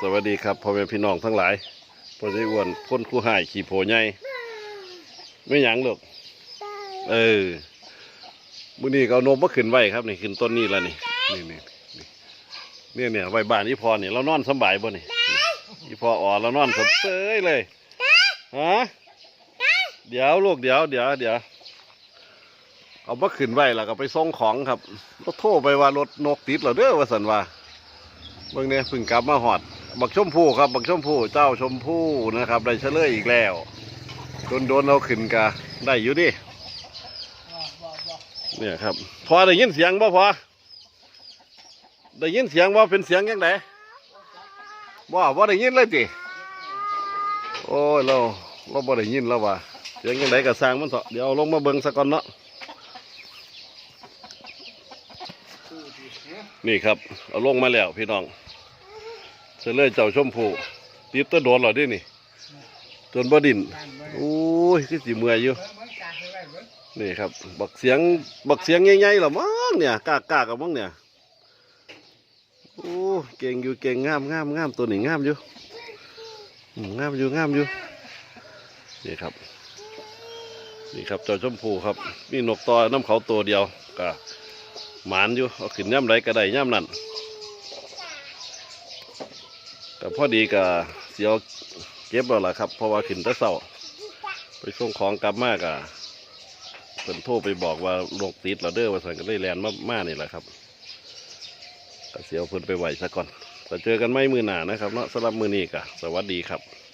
สวัสดีครับพ่อแม่พี่น้องทั้งหลายพ่อใหญ่อ้วนพ้นคู่หายขี่โพใหญ่ไม่หยังหรอกเออมื้อนี้ก็เอานมมาขึ้นไว้ครับนี่ขึ้นต้นนี้แล้วนี่นี่นี่เนี่ยเนี่ยไว้บ้านอีพอนี่เรานอนสบายบ่นี่อีพออ๋อนเรานอนสบเสยเลยฮะเดี๋ยวลูกเดี๋ยวเดี๋ยวเดี๋ยวเอามาขึ้นไว้แล้วก็ไปส่งของครับก็โทรไปว่ารถนกติดแล้วเด้อว่าสันว่าเบิ่งเนี่ยพึ่งกลับมาหอด บักชมพู่ครับ บักชมพู่เจ้าชมพู่นะครับได้เฉลยอีกแล้วโดนโดนเอาขึ้นกะได้อยู่ดิเนี่ยครับ พอได้ยินเสียงบ่พอได้ยินเสียงว่าเป็นเสียงยังไงว่าว่าได้ยินเลยจิโอ้ยเราเราบ่ได้ยินแล้วว่าเสียงยังไงก็สร้างมันเถอะเดี๋ยวลงมาเบิ่งสักก่อนเนาะนี่ครับ เอาลงมาแล้วพี่น้อง เลยเจ้าชมพูติดตัวโดนหรอดินี่จนบ่ดินโอ้ยคือสิเมื่อยอยู่นี่ครับ บักเสียงบักเสียงใหญ่ๆหรอมั้งเนี่ยกากากับมั้งเนี่ยโอ้เก่งอยู่เก่งงามงามงามตัวนี้งามอยู่งามอยู่งามอยู่นี่ครับนี่ครับเจ้าชมพูครับมีนกต่อน้ำเขาตัวเดียวก็หมานอยู่เอาขึ้นย่ำไรก็ได้ย่ำนั่น ก็ พอดีกับเสียวเก็บแล้วล่ะครับ เพราะว่าขึ้นตะเสาไปส่งของกลับมากอะเพิ่นโทรไปบอกว่าโรคติดแล้วเด้อว่าสันก็ได้แลนมามานี่แหละครับก็เสียวเพิ่นไปไหวซะก่อนแต่เจอกันไม่มือหนานะครับเนาะสำหรับมือนี้กะสวัสดีครับ